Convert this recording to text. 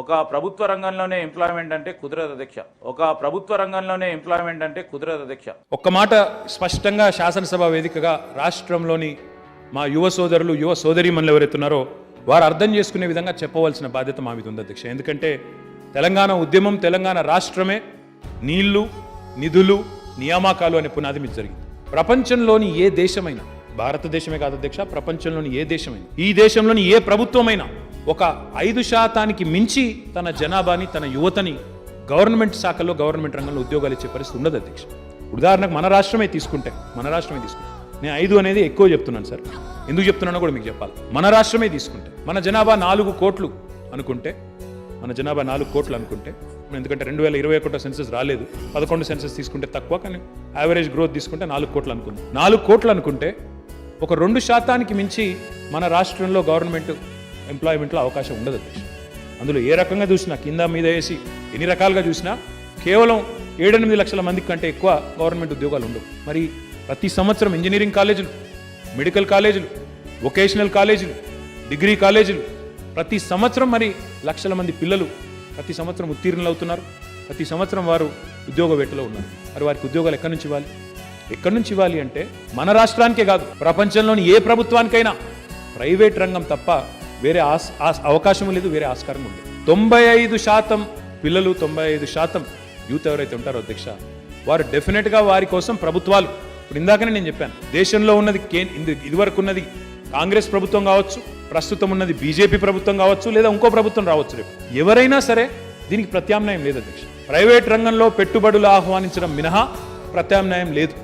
ఒక ప్రభుత్వ రంగంలోనే ఎంప్లాయ్మెంట్ అంటే కుదరదు అధ్యక్ష. ఒక ప్రభుత్వ రంగంలోనే ఎంప్లాయ్మెంట్ అంటే కుదరదు అధ్యక్ష. ఒక్క మాట స్పష్టంగా శాసనసభ వేదికగా రాష్ట్రంలోని మా యువ సోదరులు యువ సోదరీమణులు ఎవరైతున్నారో వారు అర్థం చేసుకునే విధంగా చెప్పవలసిన బాధ్యత మా మీద ఉంది అధ్యక్ష. ఎందుకంటే తెలంగాణ ఉద్యమం తెలంగాణ రాష్ట్రమే నీళ్ళు నిధులు నియామకాలు అనే పునాది మీద జరిగింది. ప్రపంచంలోని ఏ దేశమైనా భారతదేశమే కాదు అధ్యక్ష ప్రపంచంలోని ఏ దేశమైనా ఈ దేశంలోని ఏ ప్రభుత్వమైనా ఒక ఐదు శాతానికి మించి తన జనాభాని తన యువతని గవర్నమెంట్ శాఖలో గవర్నమెంట్ రంగంలో ఉద్యోగాలు ఇచ్చే పరిస్థితి ఉండదు అధ్యక్ష. ఉదాహరణకు మన రాష్ట్రమే తీసుకుంటే మన రాష్ట్రమే తీసుకుంటే. నేను ఐదు అనేది ఎక్కువ చెప్తున్నాను సార్. ఎందుకు చెప్తున్నానో కూడా మీకు చెప్పాలి. మన రాష్ట్రమే తీసుకుంటే మన జనాభా నాలుగు కోట్లు అనుకుంటే మన జనాభా నాలుగు కోట్లు అనుకుంటే ఎందుకంటే రెండు వేల ఇరవై ఒకటో సెన్సెస్ రాలేదు. పదకొండు సెన్సెస్ తీసుకుంటే తక్కువ కానీ యావరేజ్ గ్రోత్ తీసుకుంటే నాలుగు కోట్లు అనుకుంది. నాలుగు కోట్లు అనుకుంటే ఒక రెండు శాతానికి మించి మన రాష్ట్రంలో గవర్నమెంట్ ఎంప్లాయ్మెంట్లో అవకాశం ఉండదు అధ్యక్ష. అందులో ఏ రకంగా చూసినా కింద మీద వేసి ఎన్ని రకాలుగా చూసినా కేవలం ఏడెనిమిది లక్షల మంది కంటే ఎక్కువ గవర్నమెంట్ ఉద్యోగాలు ఉండవు. మరి ప్రతి సంవత్సరం ఇంజనీరింగ్ కాలేజీలు మెడికల్ కాలేజీలు వొకేషనల్ కాలేజీలు డిగ్రీ కాలేజీలు ప్రతి సంవత్సరం మరి లక్షల మంది పిల్లలు ప్రతి సంవత్సరం ఉత్తీర్ణులు అవుతున్నారు. ప్రతి సంవత్సరం వారు ఉద్యోగ వేటలో ఉన్నారు. మరి వారికి ఉద్యోగాలు ఎక్కడి నుంచి ఇవ్వాలి? ఎక్కడి నుంచి ఇవ్వాలి అంటే మన రాష్ట్రానికే కాదు ప్రపంచంలోని ఏ ప్రభుత్వానికైనా. ప్రైవేట్ రంగం తప్ప వేరే ఆస్ ఆస్ అవకాశం లేదు వేరే ఆస్కారం ఉంది. తొంభై ఐదు శాతం పిల్లలు తొంభై ఐదు శాతం యూత్ ఎవరైతే ఉంటారో అధ్యక్ష వారు డెఫినెట్గా వారి కోసం ప్రభుత్వాలు. ఇప్పుడు ఇందాకనే నేను చెప్పాను దేశంలో ఉన్నది కే ఇదివరకు ఉన్నది కాంగ్రెస్ ప్రభుత్వం కావచ్చు ప్రస్తుతం ఉన్నది బీజేపీ ప్రభుత్వం కావచ్చు లేదా ఇంకో ప్రభుత్వం రావచ్చు రేపు. ఎవరైనా సరే దీనికి ప్రత్యామ్నాయం లేదు అధ్యక్ష. ప్రైవేట్ రంగంలో పెట్టుబడులు ఆహ్వానించడం మినహా ప్రత్యామ్నాయం లేదు.